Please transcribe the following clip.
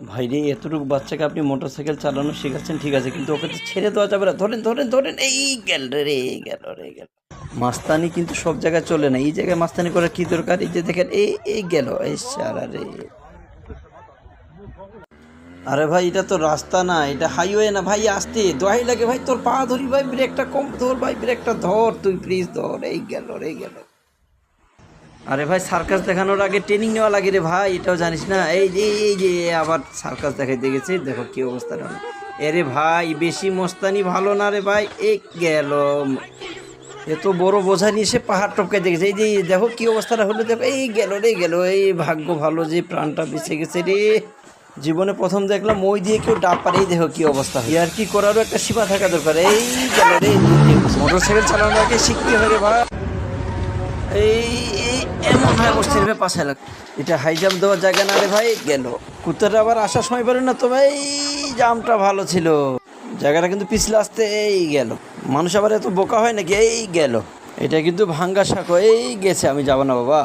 ভাই রে, এতটুকু বাচ্চাকে আপনি মোটর সাইকেল চালানো শেখাচ্ছেন, ঠিক আছে, কিন্তু ওকে তো ছেড়ে দেওয়া যাবে না। ধরেন ধরেন ধরেন, এই গেল রে এই গেল, রে গেল। মাস্তানি কিন্তু সব জায়গায় চলে না। এই জায়গায় মাস্তানি করার কি দরকার? এই যে দেখেন, এই এই গেল, এই সারা রে। আরে ভাই, এটা তো রাস্তা না, এটা হাইওয়ে না। ভাই, আসতে, দোহাই লাগে। ভাই, তোর পা ধরি, ভাই, ব্রেকটা কম ধর, ভাই, ব্রেকটা ধর, তুই প্লিজ ধর। এই গেল, রে গেল। আরে ভাই সার্কাস দেখানোর আগে ট্রেনিং নেওয়া লাগে রে ভাই এটাও জানিস না? এই যে এই যে আবার সার্কাস দেখাইতে গেছে দেখো কি অবস্থা এরে ভাই বেশি মস্তানি ভালো না রে ভাই এই গেল। এত বড় বোঝা নিয়ে সে পাহাড় টপকে দেখেছে এই যে দেখো কি অবস্থাটা হলো দেখো এই গেল রে গেল। এই ভাগ্য ভালো যে প্রাণটা বেঁচে গেছে রে। জীবনে প্রথম দেখলাম ওই দিয়ে কেউ ডাব পারে এই দেখো কি অবস্থা আর কি করারও একটা সীমা থাকা দরকার। এই গেল রে মোটর সাইকেল চালানোর আগে শিখতে হবে রে ভাই। এই এমন ভাবে বসছে রে পাশে লাগ এটা হাই জাম্প দেওয়ার জায়গা না রে ভাই গেল কুত্তাটা আবার আসার সময় পারে না তো ভাই জামটা ভালো ছিল। জায়গাটা কিন্তু পিছলে আসতে এই গেল। মানুষ আবার এত বোকা হয় নাকি? এই গেল। এটা কিন্তু ভাঙ্গা শাক এই গেছে, আমি যাব না বাবা।